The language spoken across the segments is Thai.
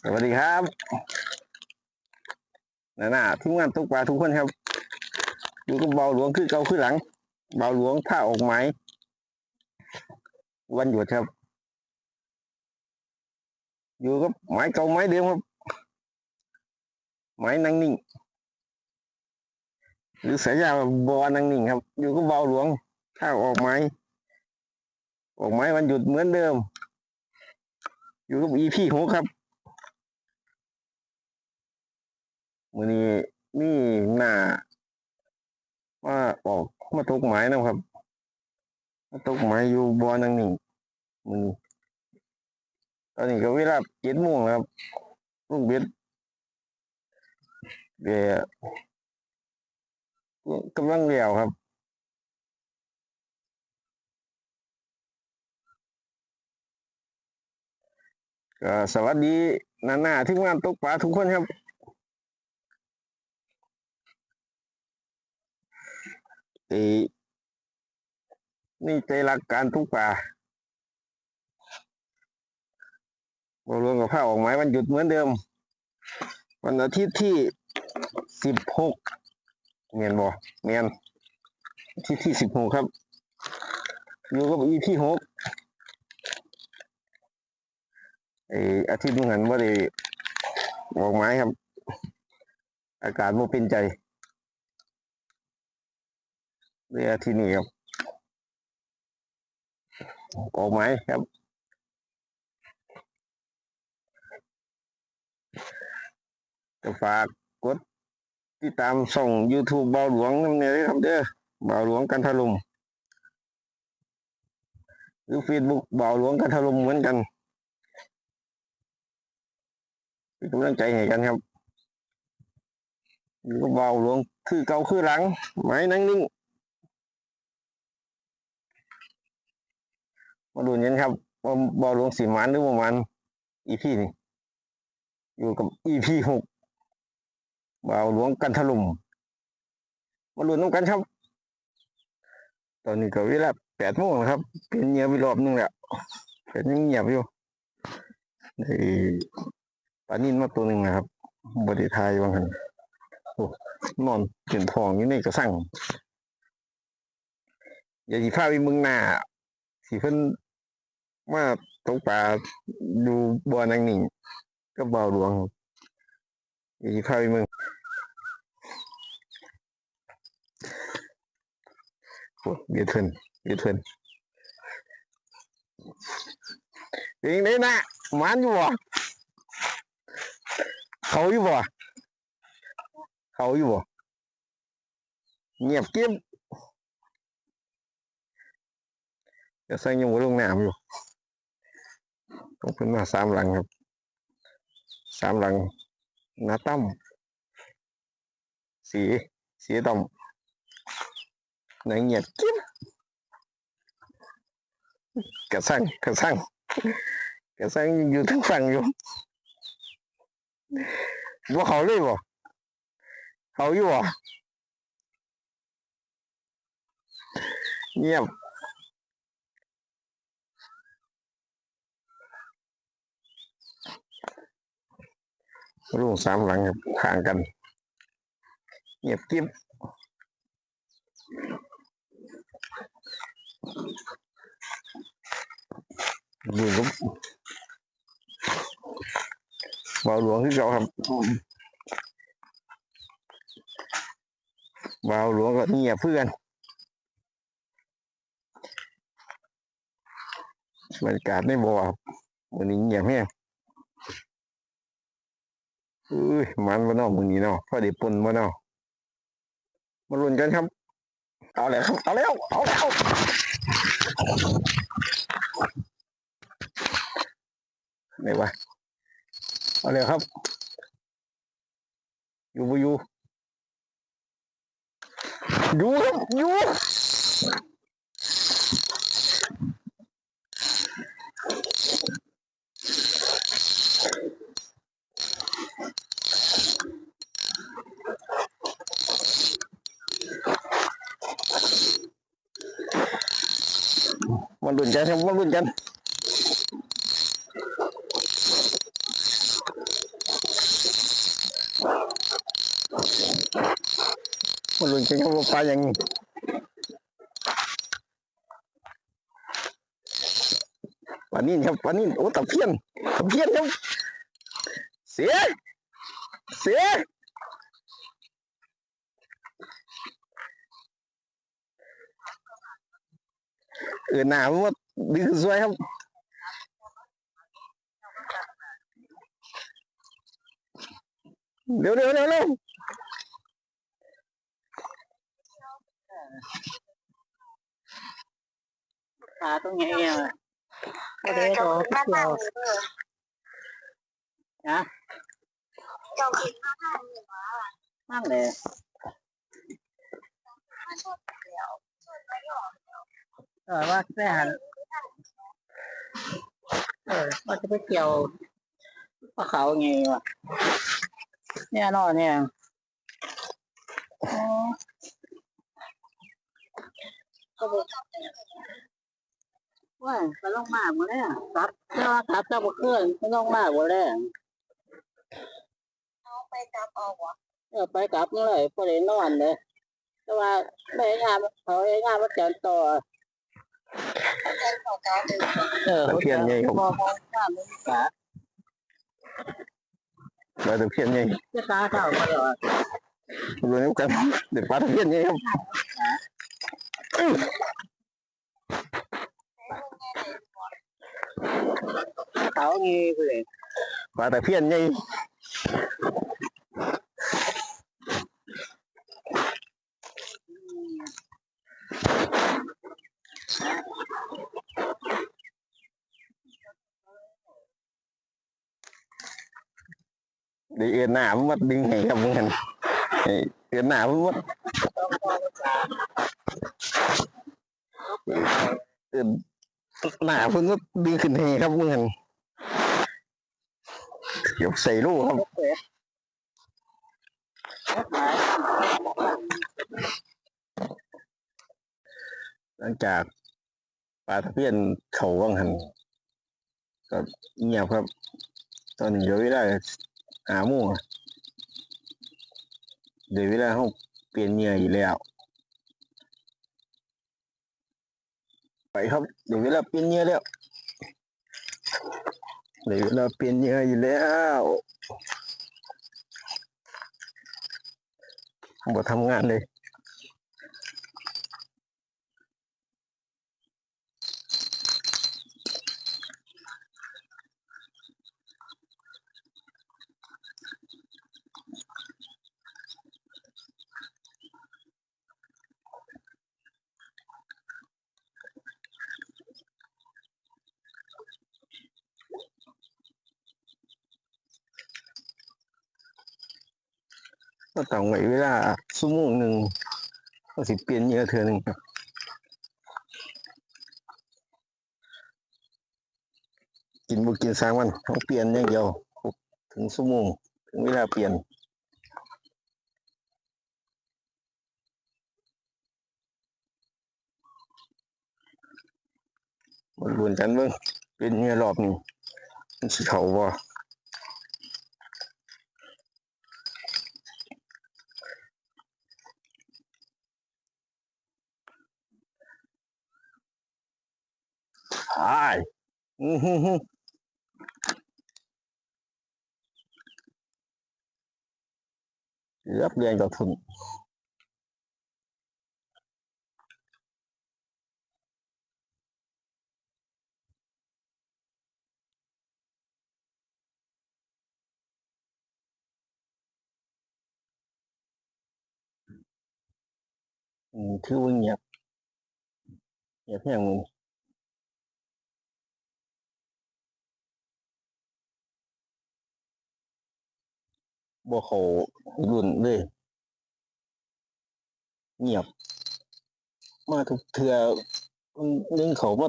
สวัสดีครับนาน่าทุกงานทุกปลาทุกคนครับอยู่กับเบาหลวงคือเก่าคือหลัง เบาหลวงท่าออกไม้วันหยุดครับ อยู่กับไม้เก่าไม้เดิมครับไม้นั่งนิ่งหรือสายยาบอนั่งนิ่งครับ อยู่กับเบาหลวงท่าออกไม้ออกไม้วันหยุดเหมือนเดิม อยู่กับอีพี่หกครับ มือนี้นี่หน้าว่าออกมาตกไม้นะครับมาตกไม้อยู่บ่อนังนี่มือนี้ตอนนี้ก็เวลาเจ็ดโมงแล้วครับลูกเบ็ดเดี๋ยวกำลังเลี้ยวครับก็สวัสดีนานาที่งานตกปลาทุกคนครับ ตีนี่ใจรักการทุกป่าบรวมกับผ้าออกไม้วันหยุดเหมือนเดิม วันอาทิตย์ที่สิบหกเมียนบ่เมียนอาที่ที่สิบหกครับ อยู่กับอีที่หกไออาทิตย์นึงหันว่าได้ออกไม้ครับ อากาศบ่เป็นใจ เรือที่นี่ครับออกไหมครับ จะฝากกดติดตามส่ง YouTube เบาหลวงนั่นเองครับเด้อเบาหลวงกันทะลุมหรือ Facebook เบาหลวงกันทะลุมเหมือนกันเป็นกำลังใจให้กันครับอยู่กับเบาหลวงคือเก่าคือหลังไม้นั่งนิ่ง มาดูกันครับว่าบอลลวงสีมันหรือประมาณอีพีนี่อยู่กับอีพีหกบอลหลวงกันถล่มมาลุ้นน้ำกันครับ ตอนนี้ก็เวลาแปดโมงครับ เป็นเงียบไปรอบนึงแล้วเป็นยังเงียบอยู่ในปานินมาตัวหนึ่งนะครับบไดิทายวางันอนอนเปลี่ยนทองอยู่ในกระสั่งอย่าสีผ้าไปมึงหน้าสีเพิ่น มาตกปลาดูบัวนังหนิงก็เบาหลวงอีกข้าวอีมึงโอ้เบียดเทินเบียดเทินเองได้นะหมันอยู่บ่เขาอยู่บ่เขาอยู่บ่เงียบเก็บจะใส่ยังบ่ลงน้ำอยู่ ต้องขึ้นมาสามหลังครับสามหลังหน้าตั้มสีสีต่อมในเงียบกิ๊บกระสังกระสังกระสังอยู่ทั้งฝั่งอยู่ว่าเขาเลยบ่เขาอยู่บ่เงียบ รุ่งสามหลังครับห่างกัน เงียบกิ๊บอยู่กับบ่าวหลวงที่เราครับบ่าวหลวงก็เงียบเพื่อนบรรยากาศในบ่อครับวันนี้เงียบแห้ง อุ้ยมันมาเนาะมึงนี้เนาะพอดีปนมาเนาะมาลุ้นกันครับ เอาแล้วครับ เอาแล้ว เอาแล้วไหนวะเอาแล้วครับ อยู่บ่อยู่อยู่ครับอยู่ มาดุนกันครับมาดุนกันมาดุนกันครับว่าปลาอย่างปลานี่นครับปลานี่โอ้ตะเพียนตะเพียนครับเสียเสีย เออหนามันว่าดึงสวยครับเร็วเร็ว เร็วเร็วขาตรงไหนอะก็ได้รอมาเที่ยทางวนี้เด้อนะเจ้าคิดมาทางนี้ว่านั่นแหละถ้าชอบแล้วชอบไม่ออกเออว่าแค่หันเออว่าจะไปเกี่ยวปลาเขาไงวะเนี่ยนอนเนี่ยอ๋อก็บอกว่าก็ลงมากหมดแล้วครับเจ้าครับเจ้าบุเคลื่อนก็ลงมากหมดแล้วเอาไปจับเอาวะเออไปกลับเมื่อไหร่พอได้นอนเลยแต่ว่าแม่งานเขาเองงานมาแจนต่อ เจ้าเขากาดึงเออตะเพียนใหญ่ครับ มองมองข้ามไม่มีขา ปลาตะ เพียนหญ่จะขาเข้าตลอดรวมกันเด็กปลาตะเพียนให้ครับเพื่อนเอือนหน้ามันมาดึงให้ครับมึงเห็นเอือนหน้ามันมาต้องขาเอือนหน้ามันมาดึงขึ้นให้ครับมึงเห็นยวใส่ลูกครับหลังจากปลาตะเพียนเขาว่างหันก็เงียบครับ ตอนนี้เดี๋ยวเวลา หาหมู่อเดี๋ยวเวลาเขาเปลี่ยนเนื้ออยู่แล้วไปครับเดี๋ยวเวลาเปลี่ยนเนื้อแล้วเดี๋ยวเวลาเปลี่ยนเนื้ออยู่แล้วบ่ทำงานเลย ก็ต้องไว้เวลาชั่วโมงหนึ่งก็สิเปลี่ยนเหงื่อเทื่อหนึ่งครับกินบุกินสร้างมันต้องเปลี่ยนอย่างเดียวถึงชั่วโมงถึงเวลาเปลี่ยนมันรวนกันเบิ่งเป็นเงื่อรอบนี้มันสิเขาบ่ ใช่ อือหือหือเกือบ บ่เงียบเงียบแห้งมึงบ่เขารุ่นเลย เงียบ มาทุกเทือมันนึงเขามา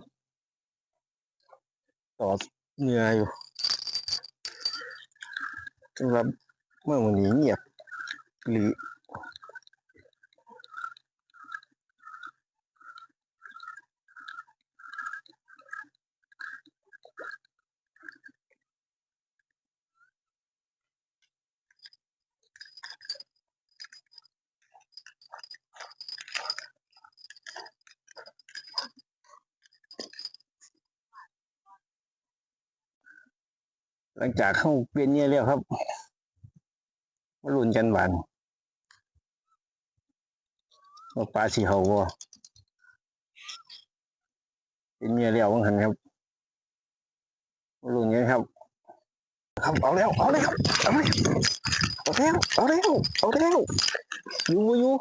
ต่อเนื่อยอยู่สำหรับเมื่อวันนี้เงียบหรือ หลังจากเข้าเปลี่ยนเนี่ยแล้วครับมาลุ้นกันบานว่าปลาสีเขาบ่เป็นเมียแล้ววังหันครับมาลุ้นกันครับครับเอาแล้วเอาแล้วเอาแล้วเอาแล้วเอาแล้วอยู่บ่อยู่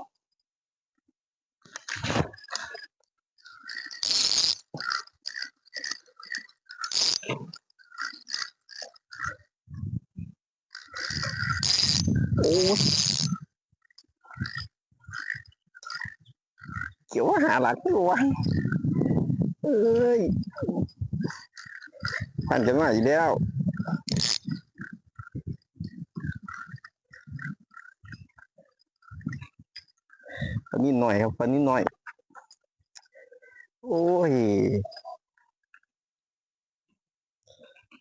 เกี่ยวว่าหาหลักไม่รู้วะเอ้ยผ่านจะมาอีกแล้วปลานิดหน่อยครับปลานิดหน่อย โอ้ย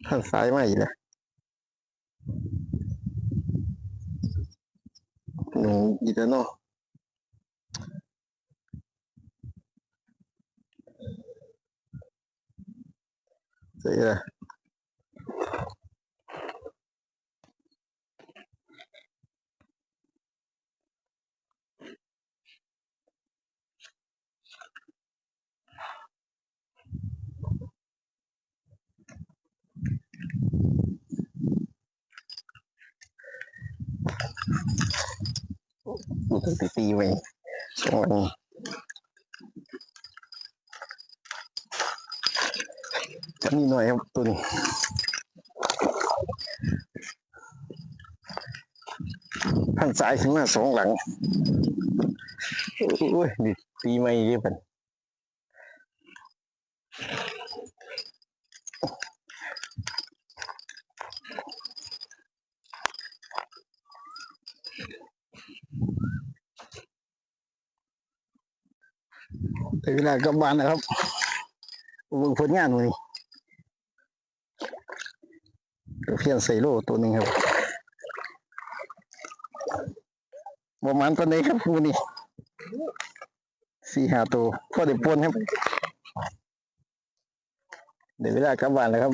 ท่านสายมาอีกแล้ว หนูอีก ตึงตีตีไว้สองวันนี้นิดหน่อยครับตัวนี้ท่านสายขึ้นมาสองหลัง โอ้ยนี่ตีไม่เรียบกัน ถึงเวลากลับบ้านนะครับวงผลงานวันนี้เพียนใส่โลตัวหนึ่งครับประมาณตัวนี้ครับวันนี้สี่ห้าตัวพอได้ปนครับเดี๋ยวเวลากลับบ้านแล้วครับ